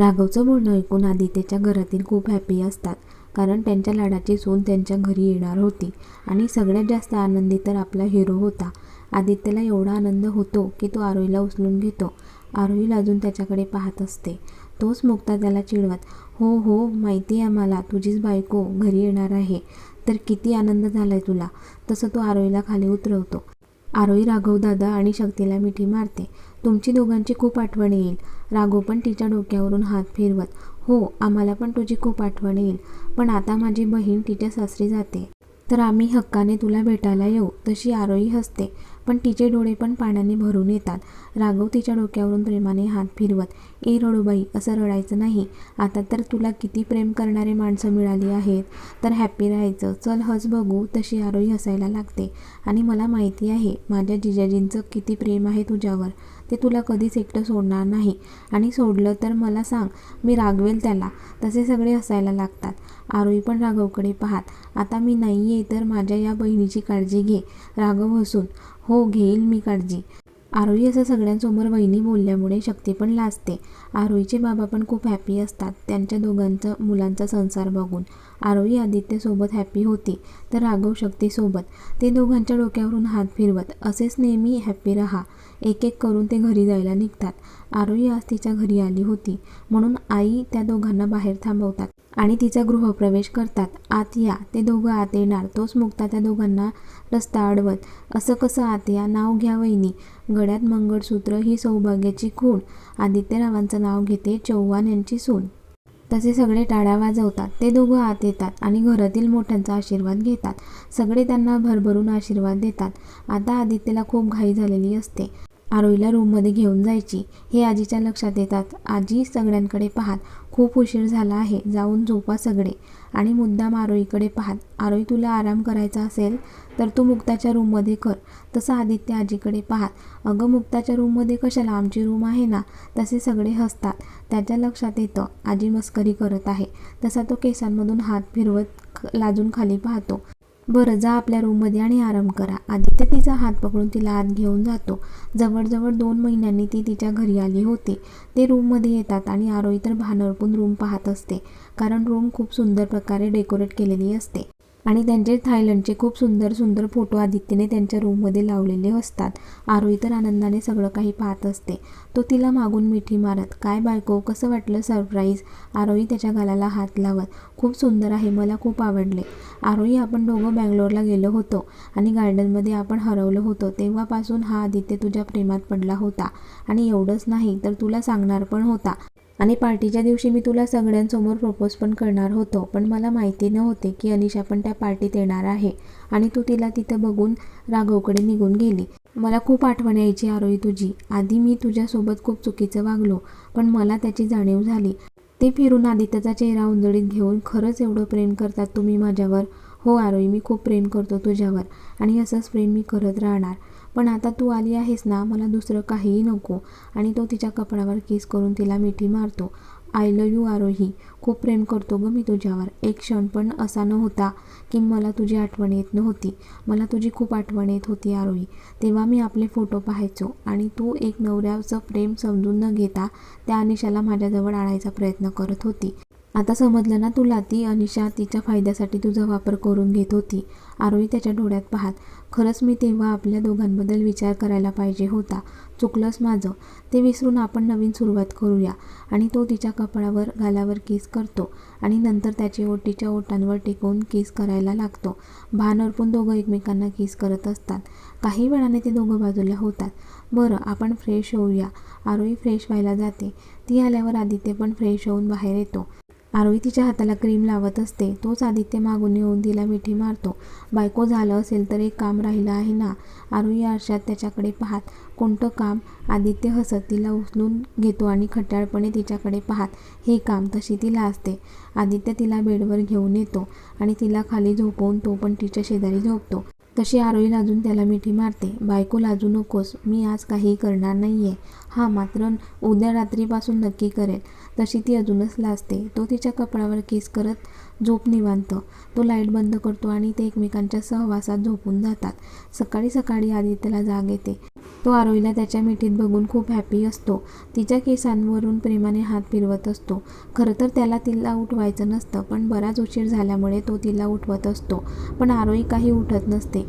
राघवचं बोलणं ऐकून आदित्यच्या घरातील खूप हॅपी असतात. कारण त्यांच्या लाडाची सून त्यांच्या घरी येणार होती. आणि सगळ्यात जास्त आनंदी तर आपला हिरो होता. आदित्यला एवढा आनंद होतो की तो आरोहीला उचलून घेतो. आरोही अजून त्याच्याकडे पाहत असते. तोच मुक्ता त्याला चिडवत हो हो माहिती आहे आम्हाला तुझीच बायको घरी येणार आहे. तर किती आनंद झालाय तुला. तसं तो आरोहीला खाली उतरवतो. आरोही राघव दादा आणि शक्तीला मिठी मारते. तुमची दोघांची खूप आठवण येईल. राघो पण तिच्या डोक्यावरून हात फिरवत हो आम्हाला पण तुझी खूप आठवण येईल पण आता माझी बहीण तिच्या सासरी जाते. तर आम्ही हक्काने तुला भेटायला येऊ तशी आरोही हसते. पण तिचे डोळे पण पाण्याने भरून येतात. राघव तिच्या डोक्यावरून प्रेमाने हात फिरवत ए रडूबाई असं रडायचं नाही. आता तर तुला किती प्रेम करणारे माणसं मिळाली आहेत. तर हॅपी राहायचं. चल हस बघू तशी आरोही हसायला लागते. आणि मला माहिती आहे माझ्या जिजाजींचं किती प्रेम आहे तुझ्यावर. ते तुला कधीच एकटं सोडणार नाही. आणि सोडलं तर मला सांग मी रागवेल त्याला. तसे सगळे हसायला लागतात. आरोही पण राघवकडे पाहात आता मी नाही आहे तर माझ्या या बहिणीची काळजी घे राघव हसून हो घेईल मी काळजी. आरोही असं सगळ्यांसमोर वहिनी बोलल्यामुळे शक्ती पण लाजते. आरोहीचे बाबा पण खूप हॅपी असतात. त्यांच्या दोघांचा मुलांचा संसार बघून. आरोही आदित्यसोबत हॅपी होती तर राघव शक्तीसोबत. ते दोघांच्या डोक्यावरून हात फिरवत असेच नेहमी हॅपी राहा. एक एक करून ते घरी जायला निघतात. आरोही आज तिच्या घरी आली होती म्हणून आई त्या दोघांना बाहेर थांबवतात. आणि तिचा गृहप्रवेश करतात. आत या. ते दोघं आत येणार. तोच मुक्ता त्या दोघांना रस्ता अडवत. असं कसं आत या? नाव घ्या वहिनी. गळ्यात मंगळसूत्र ही सौभाग्याची खूण. आदित्यरावांचं नाव घेते चौहान यांची सून. तसे सगळे टाळ्या वाजवतात. ते दोघं आत येतात आणि घरातील मोठ्यांचा आशीर्वाद घेतात. सगळे त्यांना भरभरून आशीर्वाद देतात. आता आदित्यला खूप घाई झालेली असते. आरोईला रूममध्ये घेऊन जायची. हे आजीच्या लक्षात येतात. आजी सगळ्यांकडे पाहात खूप उशीर झाला आहे. जाऊन झोपा सगळे. आणि मुद्दाम आरोईकडे पाहात आरोई तुला आराम करायचा असेल तर तू मुक्ताच्या रूममध्ये कर. तसं आदित्य आजीकडे पाहात अगं मुक्ताच्या रूममध्ये कशाला? आमची रूम आहे ना? तसे सगळे हसतात. त्याच्या लक्षात येतं आजी मस्करी करत आहे. तसा तो केसांमधून हात फिरवत लाजून खाली पाहतो. बरं जा आपल्या रूममध्ये आणि आराम करा. आदित्य तिचा हात पकडून तिला आत घेऊन जातो. जवळजवळ दोन महिन्यांनी ती तिच्या घरी आली होती. ते रूममध्ये येतात आणि आरोही तर भानरपून रूम पाहत असते कारण रूम खूप सुंदर प्रकारे डेकोरेट केलेली असते. आणि त्यांचे थायलंडचे खूप सुंदर सुंदर फोटो आदित्यने त्यांच्या रूममध्ये लावलेले असतात. आरोही तर आनंदाने सगळं काही पाहत असते. तो तिला मागून मिठी मारत काय बायको कसं वाटलं सरप्राईज? आरोही त्याच्या गालाला हात लावत खूप सुंदर आहे मला खूप आवडले. आरोही आपण दोघं बँगलोरला गेलो होतो आणि गार्डनमध्ये आपण हरवलं होतो. तेव्हापासून हा आदित्य तुझ्या प्रेमात पडला होता आणि एवढंच नाही तर तुला सांगणार पण होता. आणि पार्टीच्या दिवशी मी तुला सगळ्यांसमोर प्रपोज पण करणार होतो पण मला माहिती नव्हते की अनिशा पण त्या पार्टीत येणार आहे आणि तू तिला तिथं बघून राघवकडे निघून गेली. मला खूप आठवण यायची आरोही तुझी. आधी मी तुझ्यासोबत खूप चुकीचं वागलो पण मला त्याची जाणीव झाली. ते फिरून आदित्यचा चेहरा उंजळीत घेऊन खरंच एवढं प्रेम करतात तुम्ही माझ्यावर? हो आरोही मी खूप प्रेम करतो तुझ्यावर आणि असंच प्रेम मी करत राहणार. पण आता तू आली आहेस ना मला दुसरं काहीही नको. आणि तो तिच्या कपडावर किस करून तिला मिठी मारतो. आय लव यू आरोही खूप प्रेम करतो ग मी तुझ्यावर. एक क्षण पण असा नव्हता की मला तुझी आठवण येत नव्हती. मला तुझी खूप आठवण येत होती आरोही तेव्हा मी आपले फोटो पाहायचो आणि तू एक नवऱ्याचं प्रेम समजून न घेता त्या अनिशाला माझ्याजवळ आणायचा प्रयत्न करत होती. आता समजलं ना तुला ती अनिशा तिच्या फायद्यासाठी तुझा वापर करून घेत होती. आरोही त्याच्या डोळ्यात पाहत खरंच मी तेव्हा आपल्या दोघांबद्दल विचार करायला पाहिजे होता. चुकलंच माझं. ते विसरून आपण नवीन सुरुवात करूया. आणि तो तिच्या कपाळावर गालावर किस करतो आणि नंतर त्याचे ओटीच्या ओटांवर ओठांवर टेकवून किस करायला लागतो. भान अर्पून दोघं एकमेकांना किस करत असतात. काही वेळाने ते दोघं बाजूला होतात. बरं आपण फ्रेश होऊया. आरोही फ्रेश व्हायला जाते. ती आल्यावर आदित्य पण फ्रेश होऊन बाहेर येतो. आरोही तिच्या हाताला क्रीम लावत असते. तोच आदित्य मागून येऊन तिला मिठी मारतो. बायको झालं असेल तर एक काम राहिलं आहे ना? आरोही आरशात त्याच्याकडे पाहात कोणतं काम? आदित्य हसत तिला उचलून घेतो आणि खट्याळपणे तिच्याकडे पाहात हे काम तशी तिला असते. आदित्य तिला बेडवर घेऊन येतो आणि तिला खाली झोपवून तो पण तिच्या शेजारी झोपतो. तशी आरोही लाजून त्याला मिठी मारते. बायको लाजू नकोस. मी आज काही करणार नाही आहे हा मात्र उद्या रात्रीपासून नक्की करेल. तशी ती अजूनच लाजते. तो तिच्या कपडावर केस करत झोप निवांत. तो लाइट बंद करतो आणि ते एकमेकांच्या सहवासात झोपून जातात. सकाळी सकाळी आदित्यला जाग येते. तो आरोहीला त्याच्या मिठीत बघून खूप हॅपी असतो. तिच्या केसांवरून प्रेमाने हात फिरवत असतो. खरं तर त्याला तिला उठवायचं नसतं पण बराच उशीर झाल्यामुळे तो तिला उठवत असतो. पण आरोही काही उठत नसते.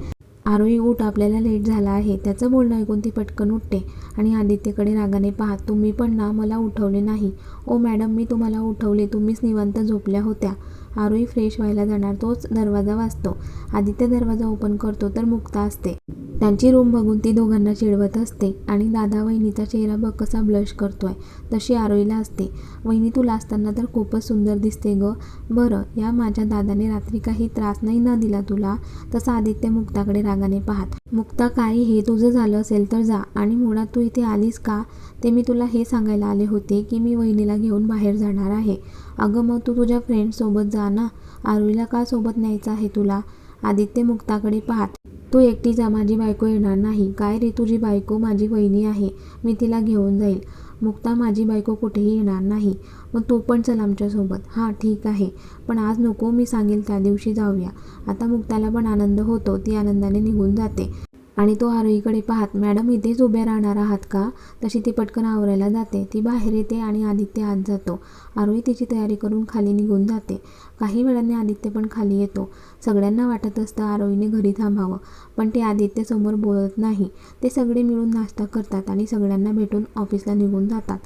आरोही उठ आपल्याला लेट झाला आहे. त्याचं बोलणं ऐकून ती पटकन उठते. आणि आदित्यकडे रागाने पाहत तुम्ही पण ना मला उठवले नाही. ओ मॅडम मी तुम्हाला उठवले तुम्हीच निवांत झोपल्या होत्या. आरोही फ्रेश व्हायला जाणार तोच दरवाजा वाजतो. आदित्य दरवाजा ओपन करतो तर मुक्ता असते. त्यांची रूम बघून ती दोघांना चिडवत असते आणि दादा वहिनीचा चेहरा बघ कसा ब्लश करतोय. तशी आरोईला असते. वहिनी तुला असताना तर खूपच सुंदर दिसते ग. बरं या माझ्या दादाने रात्री काही त्रास नाही न दिला तुला? तसा आदित्य मुक्ताकडे रागाने पाहत. मुक्ता काही हे? तुझं झालं असेल तर जा. आणि मुळात तू इथे आलीस का? ते मी तुला हे सांगायला आले होते की मी वहिनीला घेऊन बाहेर जाणार आहे. अगं मग तू तुझ्या फ्रेंडसोबत जा ना? आरोईला का सोबत न्यायचं आहे तुला? आदित्य मुक्ताकडे पाहत तू एकटी जा माझी बायको येणार नाही. काय रे तुझी बायको माझी वहिनी आहे. मी तिला घेऊन जाईल. मुक्ता माझी बायको कुठेही येणार नाही. मग तू पण चल आमच्यासोबत हां ठीक आहे. पण आज नको मी सांगेल त्या दिवशी जाऊया. आता मुक्ताला पण आनंद होतो. ती आनंदाने निघून जाते. आणि तो आरोहीकडे पाहत मॅडम इथेच उभ्या राहणार आहात का? तशी ती पटकन आवरायला जाते. ती बाहेर येते आणि आदित्य आत जातो. आरोही तिची तयारी करून खाली निघून जाते. काही वेळाने आदित्य पण खाली येतो. सगळ्यांना वाटत असतं आरोहीने घरी थांबावं. पण ते आदित्यसमोर बोलत नाही. ते सगळे मिळून नाश्ता करतात आणि सगळ्यांना भेटून ऑफिसला निघून जातात.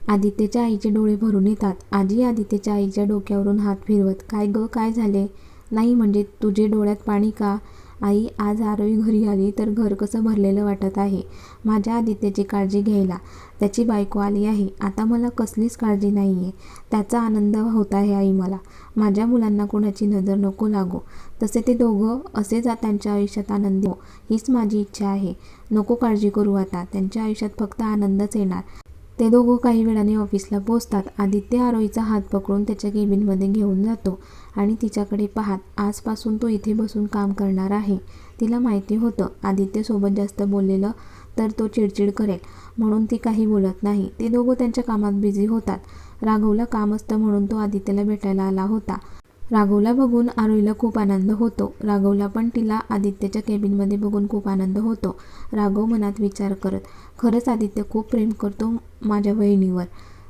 आदित्यच्या आईचे डोळे भरून येतात. आजी आदित्यच्या आईच्या डोक्यावरून हात फिरवत. काय ग? काय झाले? नाही म्हणजे तुझे डोळ्यात पाणी का? आई आज आरोही घरी आली तर घर कसं भरलेलं वाटत आहे? माझ्या आदित्यची काळजी घ्यायला. त्याची बायको आली आहे. आता मला कसलीच काळजी नाही आहे त्याचा आनंद होत आहे आई मला. माझ्या मुलांना कोणाची नजर नको लागो. तसे ते दोघं असेच त्यांच्या आयुष्यात आनंदी हो. हीच माझी इच्छा आहे. नको काळजी करू आता. त्यांच्या आयुष्यात फक्त आनंदच येणार. ते दोघं काही वेळाने ऑफिसला पोचतात आदित्य आरोहीचा हात पकडून त्याच्या केबिनमध्ये घेऊन जातो. आणि तिच्याकडे पाहत आजपासून तो इथे बसून काम करणार आहे. तिला माहिती होतं आदित्यसोबत जास्त बोललेलं तर तो चिडचिड करेल म्हणून ती काही बोलत नाही. ते दोघं त्यांच्या कामात बिझी होतात. राघवला काम असतं म्हणून तो आदित्यला भेटायला आला होता. राघवला बघून आरोहीला खूप आनंद होतो. राघवला पण तिला आदित्यच्या केबिनमध्ये बघून खूप आनंद होतो. राघव मनात विचार करत खरंच आदित्य खूप प्रेम करतो माझ्या वहिनीवर.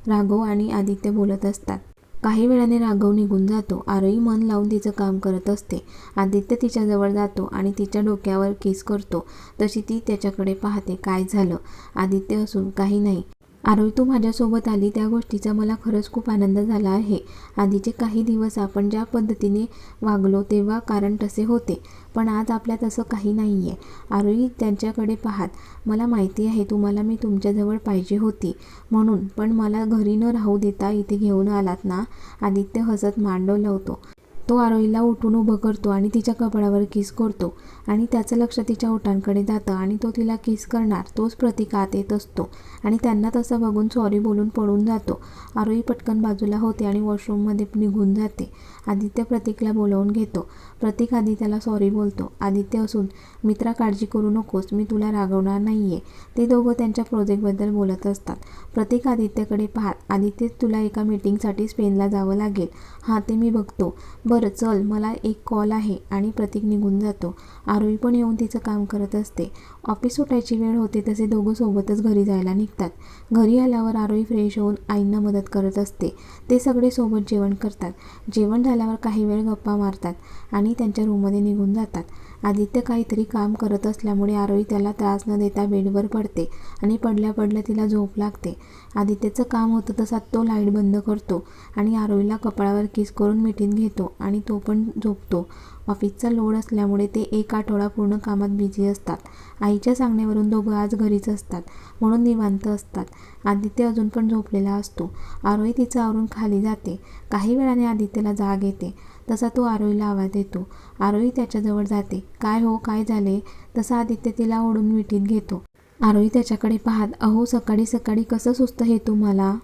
राघव आणि आदित्य बोलत असतात. काही वेळाने राघव निघून जातो. आरोही मन लावून तिचं काम करत असते. आदित्य तिच्याजवळ जातो आणि तिच्या डोक्यावर केस करतो. तशी ती त्याच्याकडे पाहते काय झालं. आदित्य असून काही नाही. आरोही तू माझ्यासोबत आली त्या गोष्टीचा मला खरंच खूप आनंद झाला आहे. आधीचे काही दिवस आपण ज्या पद्धतीने वागलो तेव्हा कारण तसे होते. पण आज आपल्यात असं काही नाही आहे आरोही त्यांच्याकडे पाहात मला माहिती आहे तुम्हाला मी तुमच्याजवळ पाहिजे होती. म्हणून पण मला घरी न राहू देता इथे घेऊन आलात ना? आदित्य हसत मांडव लावतो तो आरोहीला उठून उभं करतो आणि तिच्या कपडावर किस करतो आणि त्याचं लक्ष तिच्या ओठांकडे जातं आणि तो तिला किस करणार तोच प्रतिकात येत असतो आणि त्यांना तसं बघून सॉरी बोलून पळून जातो. आरोही पटकन बाजूला होते आणि वॉशरूममध्ये निघून जाते. आदित्य प्रतीकला बोलवून घेतो प्रतीक आदित्यला सॉरी बोलतो. आदित्य असून मित्रा काळजी करू नकोस मी तुला रागवणार नाही आहे ते दोघं त्यांच्या प्रोजेक्टबद्दल बोलत असतात. प्रतीक आदित्यकडे पाहत आदित्य तुला एका मीटिंगसाठी स्पेनला जावं लागेल. हां ते मी बघतो. बरं चल मला एक कॉल आहे. आणि प्रतीक निघून जातो. आरोही पण येऊन तिचं काम करत असते. ऑफिस सुटायची वेळ होते तसे दोघं सोबतच घरी जायला निघतात. घरी आल्यावर आरोही फ्रेश होऊन आईंना मदत करत असते. ते सगळे सोबत जेवण करतात. जेवण झाल्यावर काही वेळ गप्पा मारतात आणि त्यांच्या रूममध्ये निघून जातात. आदित्य काहीतरी काम करत असल्यामुळे आरोही त्याला त्रास न देता बेडवर पडते आणि पडल्या पडल्या तिला झोप लागते. आदित्यचं काम होतं तसा तो लाइट बंद करतो आणि आरोहीला कपाळावर किस करून मिठीत घेतो आणि तो पण झोपतो. ऑफिसचा लोड असल्यामुळे ते एक आठवडा पूर्ण कामात बिझी असतात. आईच्या सांगण्यावरून दोघं आज घरीच असतात म्हणून निवांत असतात. आदित्य अजून पण झोपलेला असतो. आरोही तिचं आवरून खाली जाते. काही वेळाने आदित्यला जाग येते. तसा तो आरोहीला आवाज देतो. आरोही त्याच्याजवळ जाते. काय हो काय झाले? तसा आदित्य तिला ओढून मिठीत घेतो. आरोही त्याच्याकडे पाहत अहो सकाळी सकाळी कसं सुस्त हे तुम्हाला?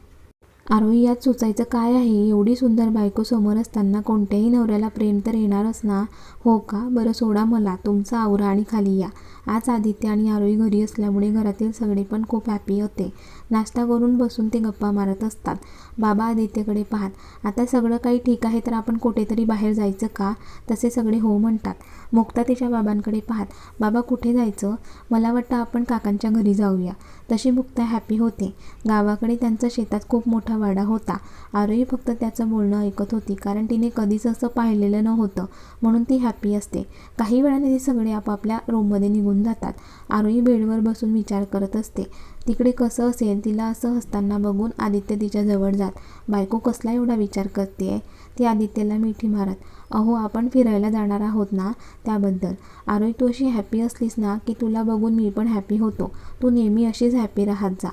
आरोही यात सुचायचं काय आहे? एवढी सुंदर बायको समोर असताना कोणत्याही नवऱ्याला प्रेम तर येणारच ना हो का? बरं सोडा मला. तुमचा आवरा आणि खाली या. आज आदित्य आणि आरोही घरी असल्यामुळे घरातील सगळे पण खूप हॅपी होते. नाश्ता करून बसून ते गप्पा मारत असतात. बाबा आदित्यकडे पाहत आता सगळं काही ठीक आहे तर आपण कुठेतरी बाहेर जायचं का? तसे सगळे हो म्हणतात. मुक्ता तिच्या बाबांकडे पाहत बाबा कुठे जायचं? मला वाटतं आपण काकांच्या घरी जाऊया. तशी मुक्ता हॅपी होते. गावाकडे त्यांचा शेतात खूप मोठा वाडा होता. आरोही फक्त त्याचं बोलणं ऐकत होती कारण तिने कधीच असं पाहिलेलं नव्हतं म्हणून ती हॅपी असते. काही वेळाने ते सगळे आपापल्या रूममध्ये निघून जातात. आरोही बेडवर बसून विचार करत असते तिकडे कसं असेल? तिला असं हसताना बघून आदित्य तिच्या जवळ जात. बायको कसला एवढा विचार करते ती आदित्यला मिठी मारत अहो आपण फिरायला जाणार आहोत ना त्याबद्दल? आरोही तू अशी हॅपी असलीस ना की तुला बघून मी पण हॅपी होतो. तू नेहमी अशीच हॅपी राहत जा.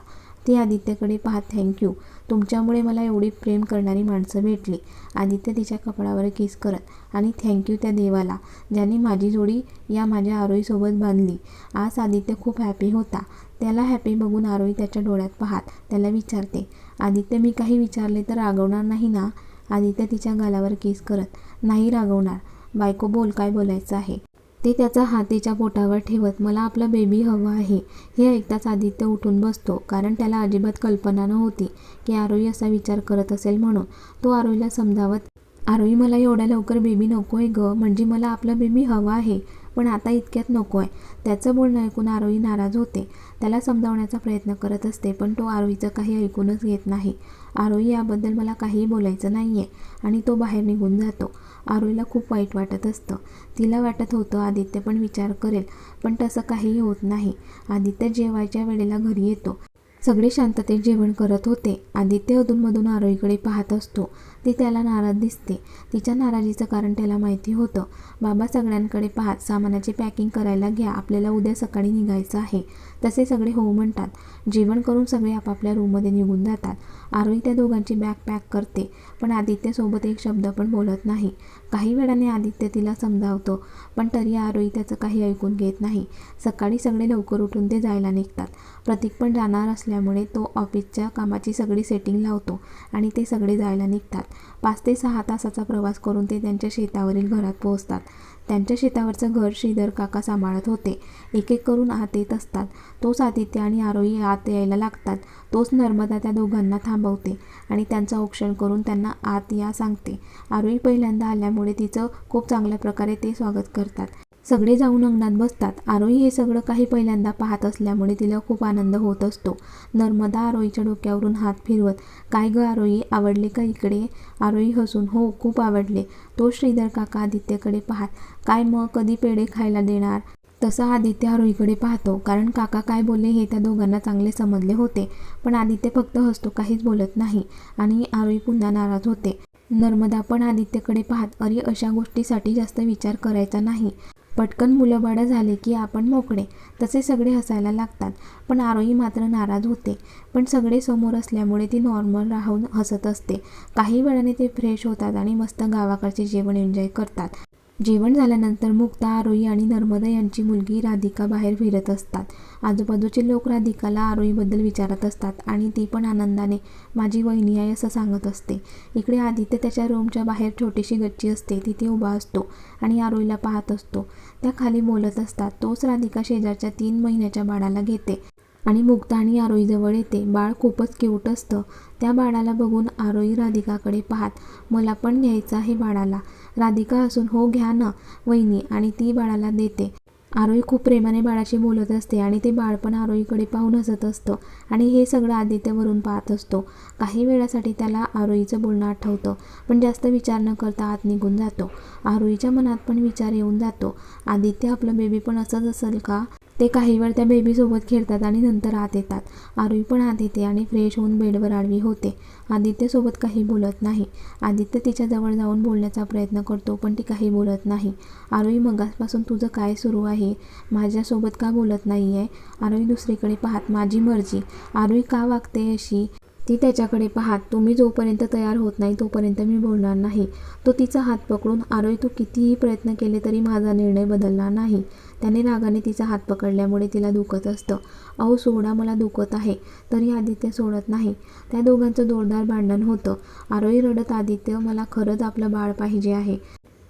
ती आदित्यकडे पाहत थँक्यू तुमच्यामुळे मला एवढी प्रेम करणारी माणसं भेटली. आदित्य तिच्या कपडावर किस करत आणि थँक्यू त्या देवाला ज्याने माझी जोडी या माझ्या आरोहीसोबत बांधली. आज आदित्य खूप हॅपी होता. त्याला हॅपी बघून आरोही त्याच्या डोळ्यात पाहत त्याला विचारते आदित्य मी काही विचारले तर रागवणार नाही ना? आदित्य तिच्या गालावर किस करत नाही रागवणार. बायको बोल काय बोलायचं आहे ते त्याचा हात तिच्या पोटावर ठेवत मला आपलं बेबी हवं आहे हे ऐकताच आदित्य उठून बसतो कारण त्याला अजिबात कल्पना नव्हती की आरोही असा विचार करत असेल म्हणून. तो आरोहीला समजावत आरोही मला एवढ्या लवकर बेबी नको आहे ग. म्हणजे मला आपला बेबी हवा आहे. पण आता इतक्यात नको आहे त्याचं बोलणं ऐकून आरोही नाराज होते. त्याला समजावण्याचा प्रयत्न करत असते पण तो आरोहीचं काही ऐकूनच घेत नाही. आरोही याबद्दल मला काहीही बोलायचं नाही आहे आणि तो बाहेर निघून जातो. आरोहीला खूप वाईट वाटत असतं. तिला वाटत होतं आदित्य पण विचार करेल पण तसं काहीही होत नाही. आदित्य जेवायच्या वेळेला घरी येतो. सगळे शांततेत जेवण करत होते. आदित्य अधूनमधून आरोहीकडे पाहत असतो. ती त्याला नाराज दिसते. तिच्या नाराजीचं कारण त्याला माहिती होतं. बाबा सगळ्यांकडे पाहत सामानाची पॅकिंग करायला घ्या आपल्याला उद्या सकाळी निघायचं आहे. तसे सगळे हो म्हणतात. जेवण करून सगळे आपापल्या रूममध्ये निघून जातात. आरोही त्या दोघांची बॅग पॅक करते. पण आदित्यसोबत एक शब्द पण बोलत नाही. काही वेळाने आदित्य तिला समजावतो पण तरी आरोही त्याचं काही ऐकून घेत नाही. सकाळी सगळे लवकर उठून ते जायला निघतात. प्रतीक पण जाणार असल्यामुळे तो ऑफिसच्या कामाची सगळी सेटिंग लावतो आणि ते सगळे जायला निघतात. पाच ते सहा तासाचा प्रवास करून ते त्यांच्या शेतावरील घरात पोहोचतात. त्यांच्या शेतावरचं घर श्रीधर काका सांभाळत होते. एक एक करून आत येत असतात. तोच आदित्य आणि आरोही आत यायला लागतात. तोच नर्मदा त्या दोघांना थांबवते आणि त्यांचं औक्षण करून त्यांना आत या सांगते. आरोही पहिल्यांदा आल्यामुळे तिचं खूप चांगल्या प्रकारे ते स्वागत करतात. सगळे जाऊन अंगणात बसतात. आरोही हे सगळं काही पहिल्यांदा पाहत असल्यामुळे तिला खूप आनंद होत असतो. नर्मदा आरोहीच्या डोक्यावरून हात फिरवत काय ग आरोही आवडले का इकडे? आरोही हसून हो खूप आवडले. तो श्रीधर काका आदित्यकडे पाहत काय मग कधी पेढे खायला देणार? तसं आदित्य आरोहीकडे पाहतो कारण काका काय बोलले हे त्या दोघांना चांगले समजले होते पण आदित्य फक्त हसतो काहीच बोलत नाही आणि आरोही पुन्हा नाराज होते. नर्मदा पण आदित्यकडे पाहत अरे अशा गोष्टीसाठी जास्त विचार करायचा नाही. पटकन मुलंबाळं झाले की आपण मोकळे. तसे सगळे हसायला लागतात. पण आरोही मात्र नाराज होते. पण सगळे समोर असल्यामुळे ती नॉर्मल राहून हसत असते. काही वेळाने ते फ्रेश होतात आणि मस्त गावाकडचे जेवण एन्जॉय करतात. जेवण झाल्यानंतर मुक्ता आरोही आणि नर्मदा यांची मुलगी राधिका बाहेर फिरत असतात. आजूबाजूचे लोक राधिकाला आरोहीबद्दल विचारत असतात आणि ती पण आनंदाने माझी वहिनी आहे असं सांगत असते. इकडे आदित्य त्याच्या रूमच्या बाहेर छोटीशी गच्ची असते. तिथे उभा असतो आणि आरोहीला पाहत असतो. त्या खाली बोलत असतात. तोच राधिका शेजारच्या तीन महिन्याच्या बाळाला घेते आणि मुक्ता आणि आरोईजवळ येते. बाळ खूपच क्यूट असतं. त्या बाळाला बघून आरोई राधिकाकडे पाहत मला पण घ्यायचं आहे बाळाला. राधिका असून हो घ्या ना वहिनी आणि ती बाळाला देते. आरोही खूप प्रेमाने बाळाशी बोलत असते आणि ते बाळ पण आरोहीकडे पाहून हसत असतं आणि हे सगळं आदित्यवरून पाहत असतो. काही वेळासाठी त्याला आरोहीचं बोलणं आठवतं पण जास्त विचार न करता आत निघून जातो. आरोहीच्या मनात पण विचार येऊन जातो. आदित्य आपलं बेबी पण असंच असेल का? ते काही वेळ त्या बेबीसोबत खेळतात आणि नंतर आत येतात. आरवी पण आत येते आणि फ्रेश होऊन बेडवर आडवी होते. आदित्यसोबत काही बोलत नाही. आदित्य तिच्याजवळ जाऊन बोलण्याचा प्रयत्न करतो पण ती काही बोलत नाही. आरवी मगासपासून तुझं काय सुरू आहे? माझ्यासोबत का बोलत नाही आहे आरवी दुसरीकडे पाहत माझी मर्जी. आरवी का वागते अशी? ती त्याच्याकडे पाहात तुम्ही जोपर्यंत तयार होत नाही तोपर्यंत मी बोलणार नाही. तो तिचा हात पकडून आरोही तू कितीही प्रयत्न केले तरी माझा निर्णय बदलणार नाही. त्याने रागाने तिचा हात पकडल्यामुळे तिला दुखत असतं. अहो सोडा मला दुखत आहे. तरी आदित्य सोडत नाही. त्या दोघांचं जोरदार भांडण होतं. आरोही रडत आदित्य मला खरंच आपलं बाळ पाहिजे आहे.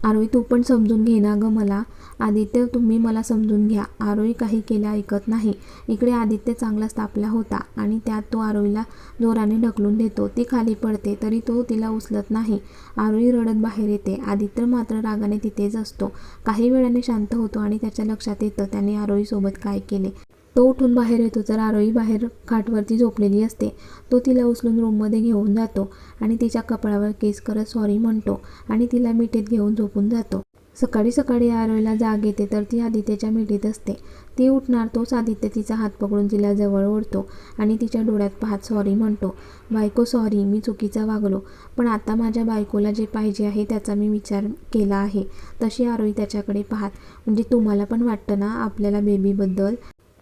आरोही तू पण समजून घे ना गं मला. आदित्य तुम्ही मला समजून घ्या. आरोही काही केल्या ऐकत नाही. इकडे आदित्य चांगलाच तापला होता आणि त्यात तो आरोहीला जोराने ढकलून देतो. ती खाली पडते तरी तो तिला उचलत नाही. आरोही रडत बाहेर येते. आदित्य मात्र रागाने तिथेच असतो. काही वेळाने शांत होतो आणि त्याच्या लक्षात येतं त्याने आरोहीसोबत काय केले. तो उठून बाहेर येतो तर आरोही बाहेर खाटवरती झोपलेली असते. तो तिला उचलून रूममध्ये घेऊन जातो आणि तिच्या कपाळावर केस करत सॉरी म्हणतो आणि तिला मिठीत घेऊन झोपून जातो. सकाळी सकाळी आरोहीला जाग येते तर ती आदित्यच्या मिठीत असते. ती उठणार तोच आदित्य तिचा हात पकडून तिला जवळ ओढतो आणि तिच्या डोळ्यात पाहत सॉरी म्हणतो. बायको सॉरी मी चुकीचा वागलो पण आता माझ्या बायकोला जे पाहिजे आहे त्याचा मी विचार केला आहे. तशी आरोही त्याच्याकडे पाहत म्हणजे तुम्हाला पण वाटतं ना आपल्याला बेबीबद्दल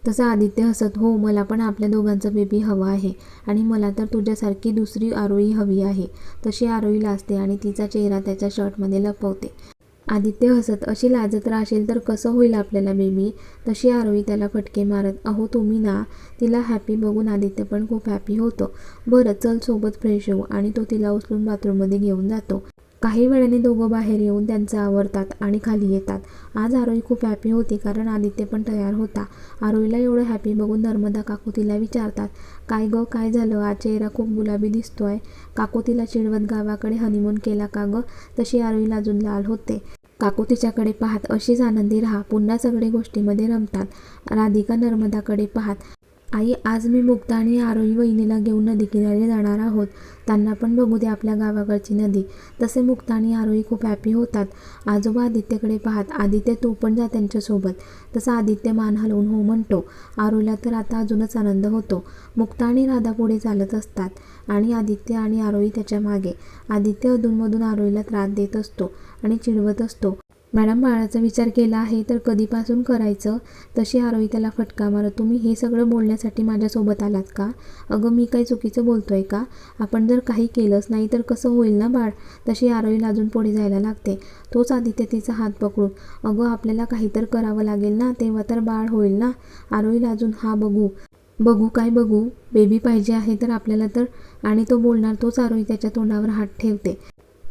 तसं आदित्य हसत हो मला पण आपल्या दोघांचं बेबी हवं आहे आणि मला तर तुझ्यासारखी दुसरी आरोही हवी आहे. तशी आरोही लाजते आणि तिचा चेहरा त्याच्या शर्टमध्ये लपवते. आदित्य हसत अशी लाजत राहशील तर कसं होईल आपल्याला बेबी? तशी आरोही त्याला फटके मारत अहो तुम्ही ना तिला हॅपी बघून आदित्य पण खूप हॅपी होतो. बरं चल सोबत फ्रेश होऊ. आणि तो तिला उचलून बाथरूममध्ये घेऊन जातो. काही वेळाने दोघं बाहेर येऊन त्यांचं आवरतात आणि खाली येतात. आज आरोही खूप हॅपी होती कारण आदित्य पण तयार होता. आरोहीला एवढं हॅपी बघून नर्मदा काकू तिला विचारतात काय गं काय झालं? आज चेहरा खूप गुलाबी दिसतोय. काकू तिला चिडवत गावाकडे हनीमून केला का गं? तशी आरोईला अजून लाल होते. काकू तिच्याकडे पाहत अशीच आनंदी राहा. पुन्हा सगळे गोष्टीमध्ये रमतात. राधिका नर्मदाकडे पाहत आई आज मी मुक्ता आणि आरोही वहिनीला घेऊन नदी किनारी जाणार आहोत. त्यांना पण बघू दे आपल्या गावाकडची नदी. तसे मुक्ता आणि आरोही खूप हॅपी होतात. आजोबा आदित्यकडे पाहत आदित्य तू पण जा त्यांच्यासोबत. तसं आदित्य मान हलवून हो म्हणतो. आरोहीला तर आता अजूनच आनंद होतो. मुक्ता आणि राधा पुढे चालत असतात आणि आदित्य आणि आरोही त्याच्यामागे. आदित्य अधूनमधून आरोहीला त्रास देत असतो आणि चिडवत असतो. मॅडम बाळाचा विचार केला आहे तर कधीपासून करायचं? तशी आरोही त्याला फटका मारत तुम्ही हे सगळं बोलण्यासाठी माझ्यासोबत आलात का? अगं मी काही चुकीचं बोलतोय का? आपण जर काही केलंच नाही तर कसं होईल ना बाळ? तशी आरोहीला अजून पुढे जायला लागते. तोच आदित्य तिचा हात पकडून अगं आपल्याला काही तर करावं लागेल ना तेव्हा तर बाळ होईल ना? आरोहीला अजून हा बघू. बघू काय बघू? बेबी पाहिजे आहे तर आपल्याला तर आणि तो बोलणार तोच आरोही त्याच्या तोंडावर हात ठेवते.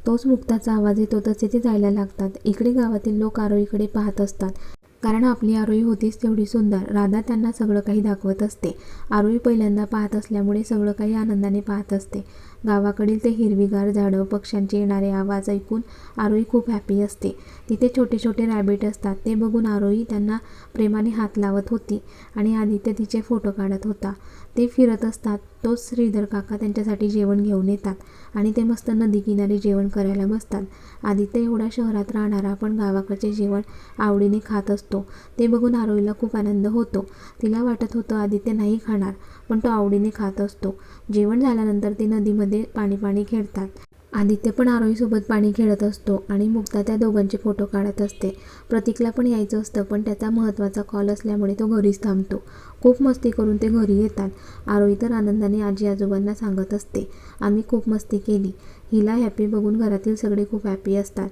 तोच मुक्ताचा आवाज येतो तसे ते जायला लागतात. इकडे गावातील लोक आरोहीकडे पाहत असतात. कारण आपली आरोही होतीच तेवढी सुंदर. राधा त्यांना सगळं काही दाखवत असते. आरोही पहिल्यांदा पाहत असल्यामुळे सगळं काही आनंदाने पाहत असते. गावाकडील ते हिरवीगार झाडं पक्ष्यांचे येणारे आवाज ऐकून आरोही खूप हॅपी असते. तिथे छोटे छोटे रॅबिट असतात. ते बघून आरोही त्यांना प्रेमाने हात लावत होती आणि आदित्य तिचे फोटो काढत होता. ते फिरत असतात. तोच श्रीधर काका त्यांच्यासाठी जेवण घेऊन येतात आणि ते मस्त नदी किनारी जेवण करायला बसतात. आदित्य एवढ्या शहरात राहणारा पण गावाकडचे जेवण आवडीने खात असतो. ते बघून आरोहीला खूप आनंद होतो. तिला वाटत होतं आदित्य नाही खाणार पण तो आवडीने खात असतो. जेवण झाल्यानंतर ते नदीमध्ये पाणी पाणी खेळतात. आदित्य पण आरोहीसोबत पाणी खेळत असतो आणि मुक्ता त्या दोघांचे फोटो काढत असते. प्रतीकला पण यायचं असतं पण त्याचा महत्त्वाचा कॉल असल्यामुळे तो घरीच थांबतो. खूप मस्ती करून ते घरी येतात. आरोही तर आनंदाने आजी आजोबांना सांगत असते आम्ही खूप मस्ती केली. हिला हॅपी बघून घरातील सगळे खूप हॅपी असतात.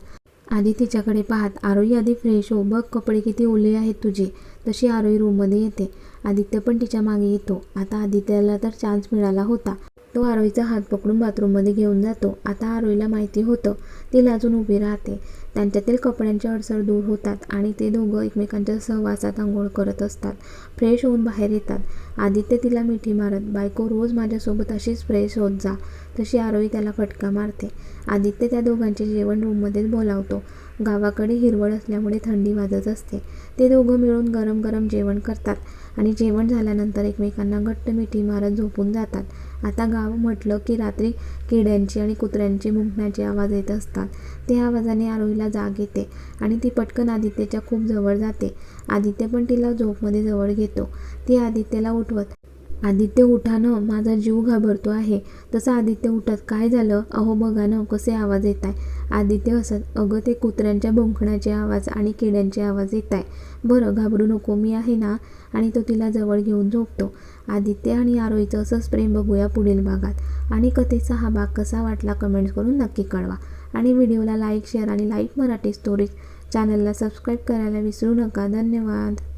आधी तिच्याकडे पाहत आरोही आधी फ्रेश हो बघ कपडे किती ओले आहेत तुझे. तशी आरोही रूममध्ये येते. आदित्य पण तिच्यामागे येतो. आता आदित्याला तर चान्स मिळाला होता. तो आरोहीचा हात पकडून बाथरूममध्ये घेऊन जातो. आता आरोहीला माहिती होतं ती लाजून उभी राहते. त्यांच्यातील कपड्यांचे अडसर दूर होतात आणि ते दोघं एकमेकांच्या सहवासात आंघोळ करत असतात. फ्रेश होऊन बाहेर येतात. आदित्य तिला मिठी मारत बायको रोज माझ्यासोबत अशीच फ्रेश होत जा. तशी आरोही त्याला फटका मारते. आदित्य त्या दोघांचे जेवण रूममध्येच बोलावतो. गावाकडे हिरवळ असल्यामुळे थंडी वाजत असते. ते दोघं मिळून गरम गरम जेवण करतात आणि जेवण झाल्यानंतर एकमेकांना घट्ट मिठी मारत झोपून जातात. आता गाव म्हटलं की रात्री किड्यांची आणि कुत्र्यांची भुंकण्याचे आवाज येत असतात. ते आवाजाने आरोहीला जाग येते आणि ती पटकन आदित्यच्या खूप जवळ जाते. आदित्य पण तिला झोपमध्ये जवळ घेतो. ती आदित्यला उठवत आदित्य उठानं माझा जीव घाबरतो आहे. तसं आदित्य उठत काय झालं? अहो बघा न कसे आवाज येत आहे आदित्य हसत अगं ते कुत्र्यांच्या भुंकण्याचे आवाज आणि किड्यांचे आवाज येत आहे बरं घाबरू नको. मी आहे ना? आणि तो तिला जवळ घेऊन झोपतो. आदित्य आणि आरोहीचं असंच प्रेम बघूया पुढील भागात. आणि कथेचा हा भाग कसा वाटला कमेंट्स करून नक्की कळवा. आणि व्हिडिओला लाईक शेअर आणि लाईक मराठी स्टोरीज चॅनलला सबस्क्राईब करायला विसरू नका. धन्यवाद.